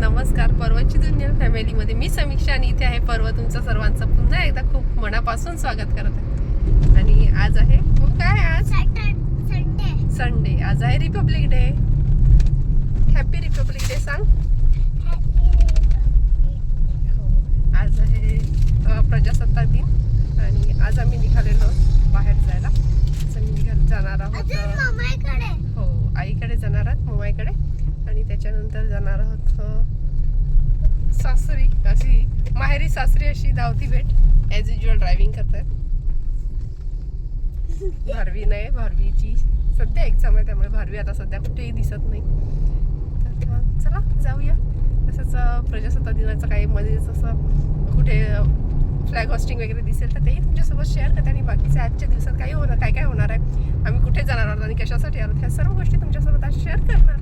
नमस्कार पर्वतची दुनिया फॅमिलीमध्ये मी समीक्षा आणि इथे आहे पर्व तुमचं सर्वांचं पुन्हा एकदा खूप मनापासून स्वागत करत आहे. आणि आज आहे हो, काय आज? संडे आज आहे Republic Day happy Republic Day सांग. आज आहे प्रजासत्ताक दिन. आणि आज आम्ही निघालेलो बाहेर जायला. मी जाणार आहोत हो आईकडे जाणार आहात मुंबईकडे त्याच्यानंतर जाणार आहोत सासरी. अशी माहेरी सासरी अशी धावती भेट. ॲज युजल ड्रायव्हिंग करतात. भारवी नाही भारवीची सध्या एक्झाम आहे त्यामुळे भारवी आता सध्या कुठेही दिसत नाही. तर चला जाऊया. तसंच प्रजासत्ता प्रजासत्ताक दिनाचं काही मध्येच असं कुठे फ्लॅग हॉस्टिंग वगैरे दिसेल तर तेही तुमच्यासोबत शेअर करते आणि बाकीच्या आजच्या दिवसात काही होणार काय काय होणार आहे. आम्ही कुठे जाणार आहोत आणि कशासाठी आहोत ह्या सर्व गोष्टी तुमच्यासोबत आज शेअर करणार.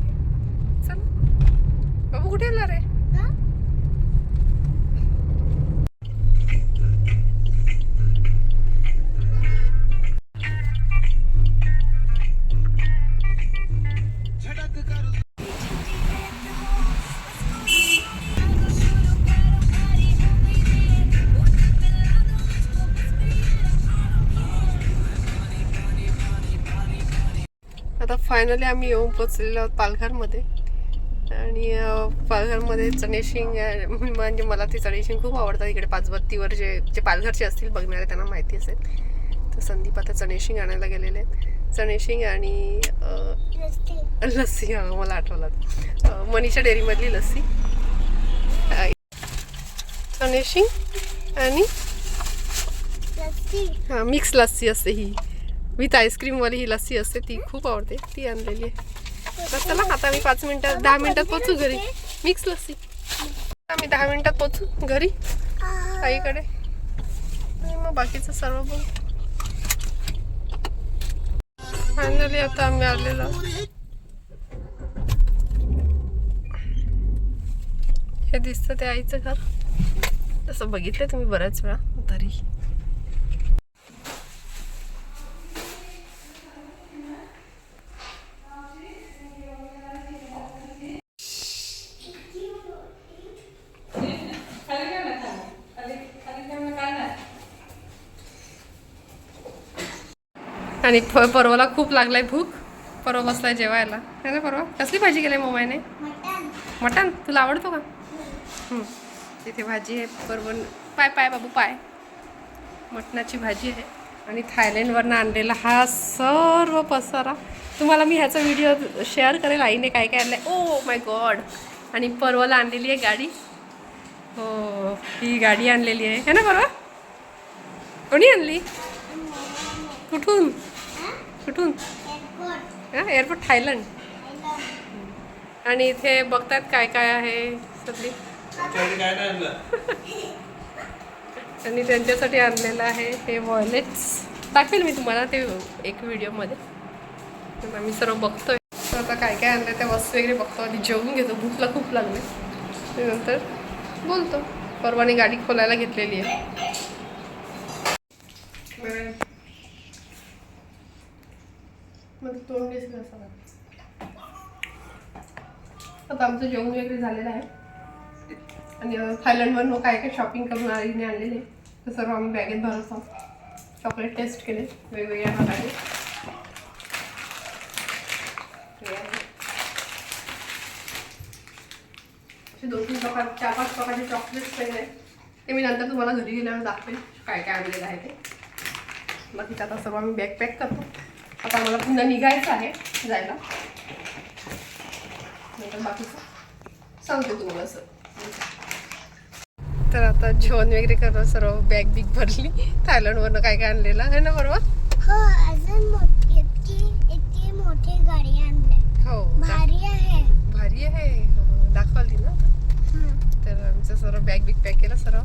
फायनली आम्ही येऊन पोचलेलो आहोत पालघरमध्ये. आणि पालघरमध्ये चणेशिंग. म्हणजे मला ती चणेशिंग खूप आवडतात इकडे पाचबत्तीवर जे जे पालघरचे असतील बघणारे त्यांना माहिती असेल. तर संदीप आता चणेशिंग आणायला गेलेले आहेत. चणेशिंग आणि लस्सी. हा मला आठवलं. मनीषा डेअरीमधली लस्सी. चणेशिंग आणि हा मिक्स लस्सी असते ही. विथ आईस्क्रीमवाली ही लस्सी असते ती खूप आवडते. ती आणलेली आहे. तर चला आता मी पाच मिनिटात दहा मिनिटात पोचू घरी. मिक्स लस्सी आम्ही दहा मिनिटात पोचू घरी आईकडे. आणि मग बाकीचं सर्व बोल. फायनली आता आम्ही आलेलो हे दिसतं ते आईचं घर. तसं बघितलं तुम्ही बऱ्याच वेळा तरी आणि परवाला खूप लागलाय भूक. परवा बसलाय जेवायला. है ना परवा? कसली भाजी केली मोबाईने मटण. मटण? तुला आवडतो का. तिथे भाजी आहे परवण पाय पाय बाबू पाय. मटणाची भाजी आहे. आणि थायलंडवरनं आणलेला हा सर्व पसारा. तुम्हाला मी ह्याचा व्हिडिओ शेअर करेल आईने काय काय आणलं ओ माय गॉड आणि परवाला आणलेली आहे गाडी. हो ही गाडी आणलेली आहे. है ना परवा? कोणी आणली? कुठून? कुठून? एअरपोर्ट हा एअरपोर्ट थायलंड आणि इथे बघतात काय काय आहे सगळी आणि त्यांच्यासाठी आणलेलं आहे हे वॉयलेट्स दाखवेल मी तुम्हाला ते एक व्हिडिओमध्ये तर आम्ही सर्व बघतोय. आता काय काय आणलं त्या वस्तू वगैरे बघतो. आधी जेवून घेतो. भूकला खूप लागले त्यानंतर बोलतो. परवाने गाडी खोलायला घेतलेली आहे. मग तोंड दिसलं असं आता आमचं जेवण वगैरे झालेलं आहे. आणि थायलंडवरनं काय काय शॉपिंग करून आईने आणलेले. तर सर्व आम्ही बॅगेत भरत आहोत चॉकलेट टेस्ट केले. वेगवेगळ्या प्रकारे. हे आहे. असे दोन तीन प्रकार चार पाच प्रकारचे चॉकलेट्स केले. ते मी नंतर तुम्हाला घरी गेल्यावर दाखवेल काय काय आणलेलं आहे ते. मग तिथं आता सर्व आम्ही बॅग पॅक करतो. आता मला पुन्हा निघायचं आहे जायला. नंतर बाकीचं सांगते तुम्हाला तर आता जेवण वगैरे करणं सर्व बॅग बिग भरली. थायलंडवरनं काय काय आणलेलं आहे ना बरोबर? हो अजून मोठी इतकी मोठी गाडी आणली. हो भारी आहे. भारी आहे. हो, दाखवली ना. तर आमचं सर्व बॅग बिग पॅक केलं सर्व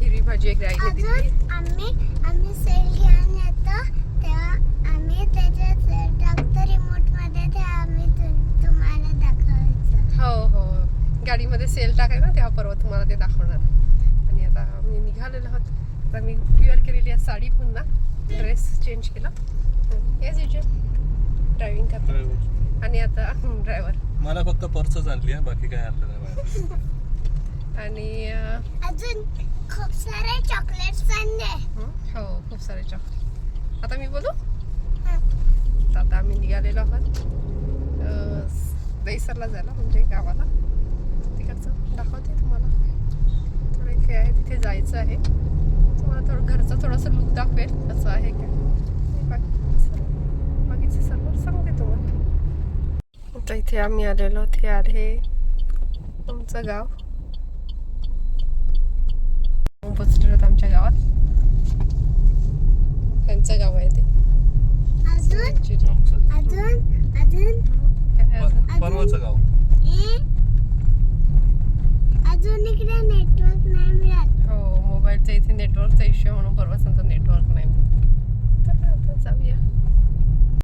हिरवी भाजी एक आईने दिली तुम्हाला ते दाखवणार आहे. आणि आता मी निघालेलो आहोत. आता मी क्युअर केलेली आहे साडी पुन्हा. ड्रेस चेंज केला. एज युजल ड्रायव्हिंग करतो आणि आता ड्रायव्हर. मला फक्त पर्स आणली आहे बाकी काय आलं आणि अजून खूप सारे चॉकलेट्स हो? खूप सारे चॉकलेट आता मी बोलू? आता आम्ही निघालेलो आहोत. दैसरला जायला म्हणजे गावाला. तिकडचं दाखवते तुम्हाला. थोडं इथे आहे तिथे जायचं आहे. तुम्हाला थोडं घरचं थोडंसं लुक दाखवेल असं आहे काय. बाकी बाकीचे सर्व सांगते तुम्हाला. आता इथे आम्ही आलेलो ते आहे आमचं गाव. नेटवर्कचा इश्यू म्हणून परवा सांगतो नेटवर्क नाही. तर आता जाऊया.